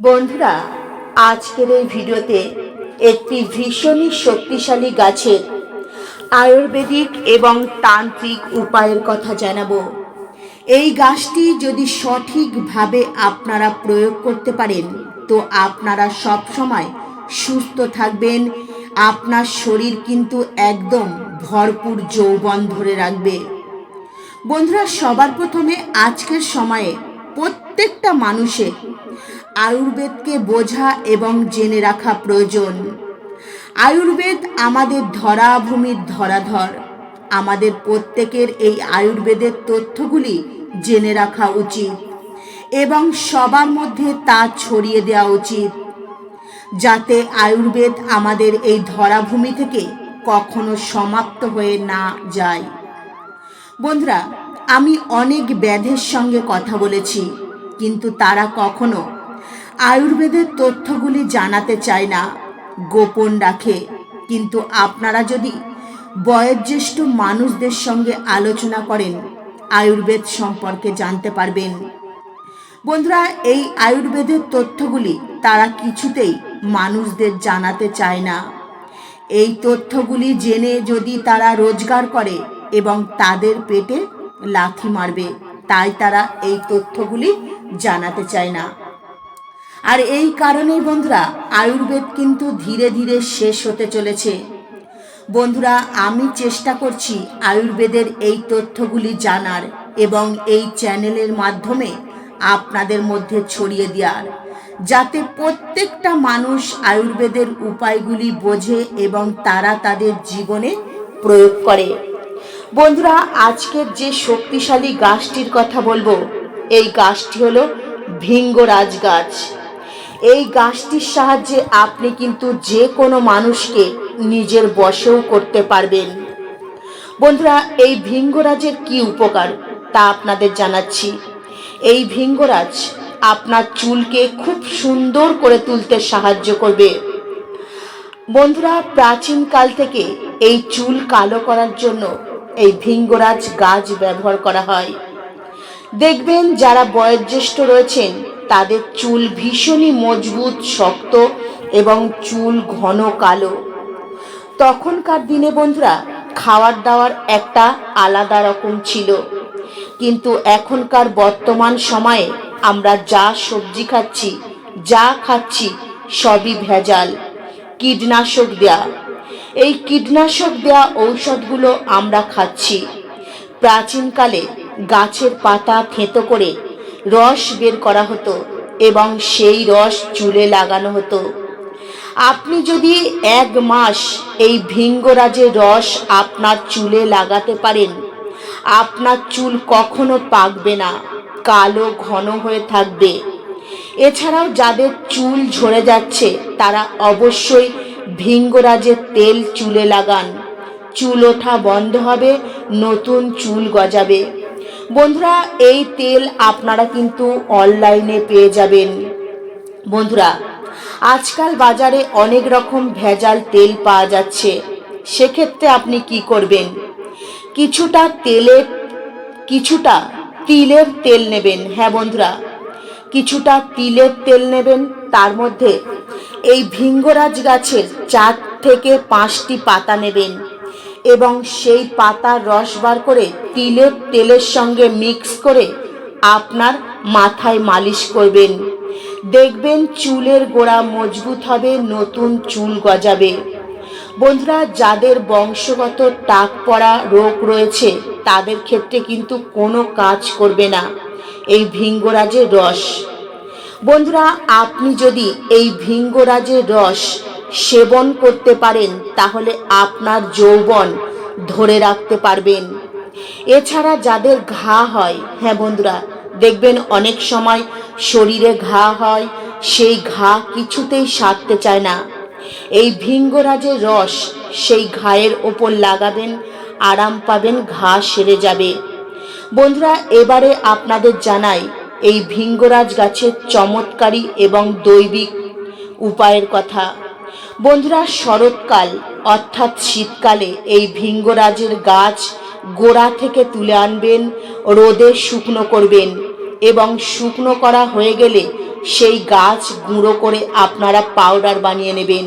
বন্ধুরা, আজকের এই ভিডিওতে একটি ভীষণই শক্তিশালী গাছের আয়ুর্বেদিক এবং তান্ত্রিক উপায়ের কথা জানাব। এই গাছটি যদি সঠিকভাবে আপনারা প্রয়োগ করতে পারেন, তো আপনারা সব সময় সুস্থ থাকবেন, আপনার শরীর কিন্তু একদম ভরপুর যৌবন ধরে রাখবে। বন্ধুরা, সবার প্রথমে আজকের সময়ে প্রত্যেকটা মানুষের আয়ুর্বেদকে বোঝা এবং জেনে রাখা প্রয়োজন। আয়ুর্বেদ আমাদের ধরাভূমির ধরাধর। আমাদের প্রত্যেকের এই আয়ুর্বেদের তথ্যগুলি জেনে রাখা উচিত এবং সবার মধ্যে তা ছড়িয়ে দেওয়া উচিত। যাতে আয়ুর্বেদ আমাদের এই ধরাভূমি থেকে কখনো সমাপ্ত হয়ে না যায়। বন্ধুরা, আমি অনেক ব্যাধের সঙ্গে কথা বলেছি, কিন্তু তারা কখনো আয়ুর্বেদের তথ্যগুলি জানাতে চায় না, গোপন রাখে। কিন্তু আপনারা যদি বয়োজ্যেষ্ঠ মানুষদের সঙ্গে আলোচনা করেন, আয়ুর্বেদ সম্পর্কে জানতে পারবেন। বন্ধুরা, এই আয়ুর্বেদের তথ্যগুলি তারা কিছুতেই মানুষদের জানাতে চায় না। এই তথ্যগুলি জেনে যদি তারা রোজগার করে এবং তাদের পেটে লাথি মারবে, তাই তারা এই তথ্যগুলি জানাতে চায় না। আর এই কারণেই, বন্ধুরা, আয়ুর্বেদ কিন্তু ধীরে ধীরে শেষ হতে চলেছে। বন্ধুরা, আমি চেষ্টা করছি আয়ুর্বেদের এই তথ্যগুলি জানার এবং এই চ্যানেলের মাধ্যমে আপনাদের মধ্যে ছড়িয়ে দেওয়ার, যাতে প্রত্যেকটা মানুষ আয়ুর্বেদের উপায়গুলি বোঝে এবং তারা তাদের জীবনে প্রয়োগ করে। বন্ধুরা, আজকের যে শক্তিশালী গাছটির কথা বলব, এই গাছটি হলো ভিঙ্গরাজ গাছ। এই গাছটির সাহায্যে আপনি কিন্তু যে কোনো মানুষকে নিজের বশেও করতে পারবেন। বন্ধুরা, এই ভিঙ্গরাজের কি উপকার তা আপনাদের জানাচ্ছি। এই ভিঙ্গরাজ আপনার চুলকে খুব সুন্দর করে তুলতে সাহায্য করবে। বন্ধুরা, প্রাচীনকাল থেকে এই চুল কালো করার জন্য এই ভিঙ্গরাজ গাছ ব্যবহার করা হয়। দেখবেন যারা বয়োজ্যেষ্ঠ রয়েছেন তাদের চুল ভীষণই মজবুত, শক্ত এবং চুল ঘন কালো। তখনকার দিনে বন্ধুরা, খাওয়ার দাওয়ার একটা আলাদা রকম ছিল। কিন্তু এখনকার বর্তমান সময়ে আমরা যা সবজি খাচ্ছি, যা খাচ্ছি, সবই ভেজাল। কীটনাশক দেয়া। এই কীটনাশক দেয়া ঔষধগুলো আমরা খাচ্ছি। প্রাচীনকালে গাছের পাতা থেঁতো করে রস বের করা হতো এবং সেই রস চুলে লাগানো হতো। আপনি যদি এক মাস এই ভিঙ্গরাজের রস আপনার চুলে লাগাতে পারেন, আপনার চুল কখনো পাকবে না, কালো ঘন হয়ে থাকবে। এছাড়াও যাদের চুল ঝরে যাচ্ছে, তারা অবশ্যই ভিঙ্গরাজের তেল চুলে লাগান। চুল ওঠা বন্ধ হবে, নতুন চুল গজাবে। বন্ধুরা, এই তেল আপনারা কিন্তু অনলাইনে পেয়ে যাবেন। বন্ধুরা, আজকাল বাজারে অনেক রকম ভেজাল তেল পাওয়া যাচ্ছে। সেক্ষেত্রে আপনি কি করবেন? কিছুটা তেলের কিছুটা তিলের তেল নেবেন। হ্যাঁ বন্ধুরা, কিছুটা তিলের তেল নেবেন। তার মধ্যে এই ভিঙ্গরাজ গাছের চার থেকে পাঁচটি পাতা নেবেন। এবং সেই পাতার রস বার করে তিলের তেলের সঙ্গে মিক্স করে আপনার মাথায় মালিশ করবেন। দেখবেন চুলের গোড়া মজবুত হবে, নতুন চুল গজাবে। বন্ধুরা, যাদের বংশগত টাক পড়া রোগ রয়েছে, তাদের ক্ষেত্রে কিন্তু কোনো কাজ করবে না। এই ভিঙ্গরাজের রস। বন্ধুরা, আপনি যদি এই ভিঙ্গরাজের রস সেবন করতে পারেন, তাহলে আপনার যৌবন ধরে রাখতে পারবেন। এছাড়া যাদের ঘা হয় হ্যাঁ বন্ধুরা, দেখবেন অনেক সময় শরীরে ঘা হয়, সেই ঘা কিছুতেই সারতে চায় না। এই ভিঙ্গরাজের রস সেই ঘায়ের ওপর লাগাবেন, আরাম পাবেন, ঘা সেরে যাবে। বন্ধুরা, এবারে আপনাদের জানাই, এই ভিঙ্গরাজ গাছের চমৎকারী এবং দৈবিক উপায়ের কথা। বন্ধুরা, শরৎকাল, অর্থাৎ শীতকালে এই ভিঙ্গরাজের গাছ গোড়া থেকে তুলে আনবেন, রোদে শুকনো করবেন এবং শুকনো করা হয়ে গেলে সেই গাছ গুঁড়ো করে আপনারা পাউডার বানিয়ে নেবেন।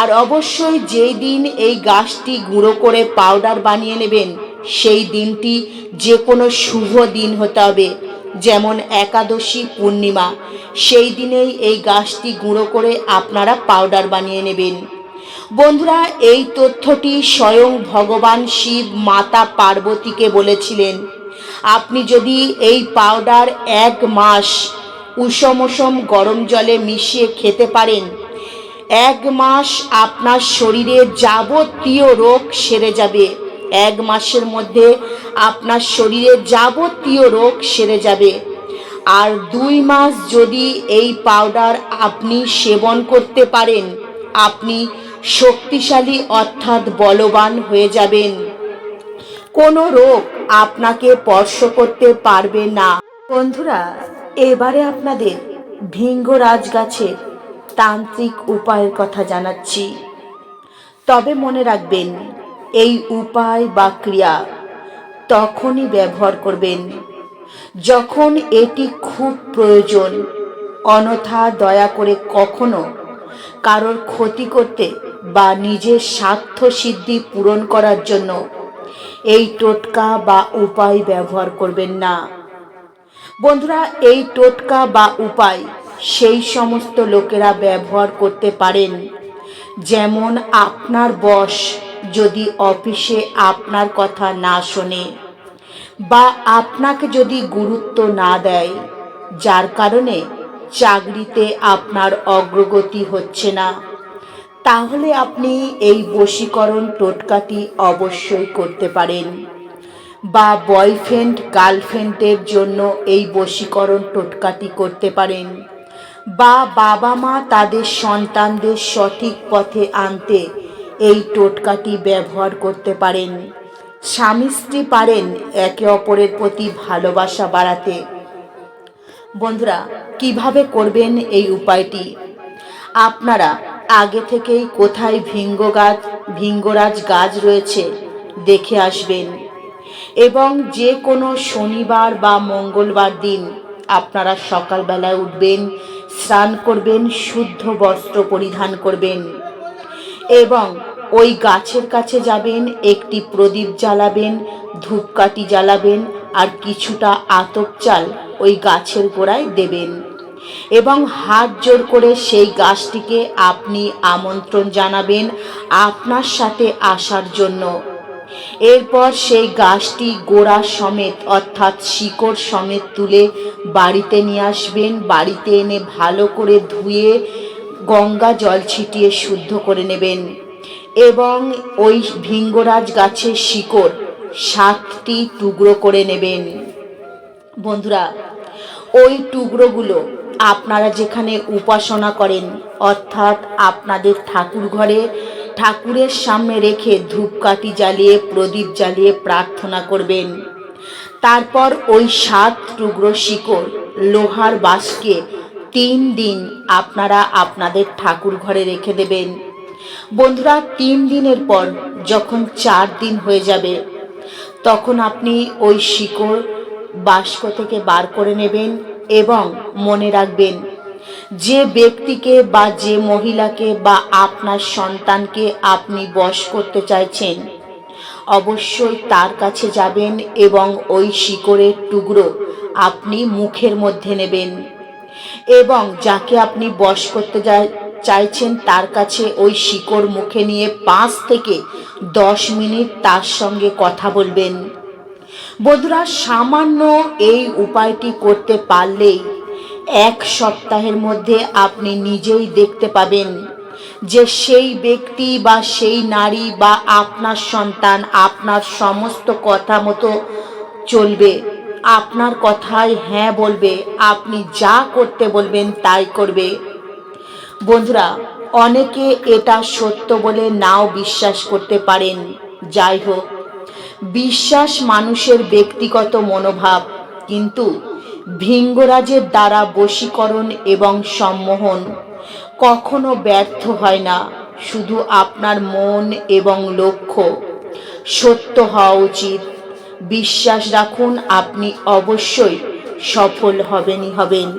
আর অবশ্যই যেই দিন এই গাছটি গুঁড়ো করে পাউডার বানিয়ে নেবেন, সেই দিনটি যে কোনো শুভ দিন হতে হবে। যেমন একাদশী, পূর্ণিমা। সেই দিনেই এই গাছটি গুঁড়ো করে আপনারা পাউডার বানিয়ে নেবেন। বন্ধুরা, এই তথ্যটি স্বয়ং ভগবান শিব মাতা পার্বতীকে বলেছিলেন। আপনি যদি এই পাউডার এক মাস উষম উষম গরম জলে মিশিয়ে খেতে পারেন, এক মাস আপনার শরীরে যাবতীয় রোগ সেরে যাবে। এক মাসের মধ্যে আপনার শরীরে যাবতীয় রোগ সেরে যাবে। আর দুই মাস যদি এই পাউডার আপনি সেবন করতে পারেন, আপনি শক্তিশালী অর্থাৎ বলবান হয়ে যাবেন। কোনো রোগ আপনাকে স্পর্শ করতে পারবে না। বন্ধুরা, এবারে আপনাদের ভিঙ্গরাজ গাছের তান্ত্রিক উপায়ের কথা জানাচ্ছি। তবে মনে রাখবেন এই উপায় বা ক্রিয়া তখনই ব্যবহার করবেন। যখন এটি খুব প্রয়োজন অনথা দয়া করে কখনো কারোর ক্ষতি করতে বা নিজের স্বার্থ সিদ্ধি পূরণ করার জন্য এই টোটকা বা উপায় ব্যবহার করবেন না। বন্ধুরা, এই টোটকা বা উপায় সেই সমস্ত লোকেরা ব্যবহার করতে পারেন। যেমন আপনার বস যদি অফিসে আপনার কথা না শোনে বা আপনাকে যদি গুরুত্ব না দেয়, যার কারণে চাকরিতে আপনার অগ্রগতি হচ্ছে না, তাহলে আপনি এই বশীকরণ টোটকাটি অবশ্যই করতে পারেন বা বয়ফ্রেন্ড, গার্লফ্রেন্ডের জন্য এই বশীকরণ টোটকাটি করতে পারেন বা বাবা মা তাদের সন্তানদের সঠিক পথে আনতে এই টোটকাটি ব্যবহার করতে পারেন। স্বামী স্ত্রী পারেন একে অপরের প্রতি ভালোবাসা বাড়াতে। বন্ধুরা, কীভাবে করবেন এই উপায়টি? আপনারা আগে থেকেই কোথায় ভিঙ্গ গাছ, ভিঙ্গরাজ গাছ রয়েছে দেখে আসবেন। এবং যে কোনো শনিবার বা মঙ্গলবার দিন আপনারা সকালবেলায় উঠবেন, স্নান করবেন, শুদ্ধ বস্ত্র পরিধান করবেন। এবং ওই গাছের কাছে যাবেন, একটি প্রদীপ জ্বালাবেন, ধূপকাঠি জ্বালাবেন আর কিছুটা আতপ চাল ওই গাছের গোড়ায় দেবেন। এবং হাত জোর করে সেই গাছটিকে আপনি আমন্ত্রণ জানাবেন আপনার সাথে আসার জন্য। এরপর সেই গাছটি গোড়া সমেত, অর্থাৎ শিকড় সমেত তুলে বাড়িতে নিয়ে আসবেন। বাড়িতে এনে ভালো করে ধুয়ে গঙ্গা জল ছিটিয়ে শুদ্ধ করে নেবেন। এবং ওই ভিঙ্গরাজ গাছের শিকড় সাতটি টুকরো করে নেবেন। বন্ধুরা, ওই টুকরোগুলো আপনারা যেখানে উপাসনা করেন, অর্থাৎ আপনাদের ঠাকুর ঘরে, ঠাকুরের সামনে রেখে ধূপকাঠি জ্বালিয়ে, প্রদীপ জ্বালিয়ে প্রার্থনা করবেন। তারপর ওই সাত টুকরো শিকড় লোহার বাসকে তিন দিন আপনারা আপনাদের ঠাকুর ঘরে রেখে দেবেন। বন্ধুরা, তিন দিনের পর যখন চার দিন হয়ে যাবে, তখন আপনি ওই শিকড় বাস্ক থেকে বার করে নেবেন এবং মনে রাখবেন, যে ব্যক্তিকে বা যে মহিলাকে বা আপনার সন্তানকে আপনি বশ করতে চাইছেন, অবশ্যই তার কাছে যাবেন এবং ওই শিকড়ের টুকরো আপনি মুখের মধ্যে নেবেন এবং যাকে আপনি বশ করতে চাইছেন তার কাছে ওই শিকড় মুখে নিয়ে পাঁচ থেকে দশ মিনিট তার সঙ্গে কথা বলবেন। বন্ধুরা, সামান্য এই উপায়টি করতে পারলেই এক সপ্তাহের মধ্যে আপনি নিজেই দেখতে পাবেন যে সেই ব্যক্তি বা সেই নারী বা আপনার সন্তান আপনার সমস্ত কথা মতো চলবে, আপনার কথায় হ্যাঁ বলবে, আপনি যা করতে বলবেন তাই করবে। বন্ধুরা, অনেকে এটা সত্য বলে নাও বিশ্বাস করতে পারেন। যাই হোক, বিশ্বাস মানুষের ব্যক্তিগত মনোভাব, কিন্তু ভিঙ্গরাজের দ্বারা বশীকরণ এবং সম্মোহন কখনো ব্যর্থ হয় না। শুধু আপনার মন এবং লক্ষ্য সত্য হওয়া উচিত। বিশ্বাস রাখুন, আপনি অবশ্যই সফল হবেনই হবেন।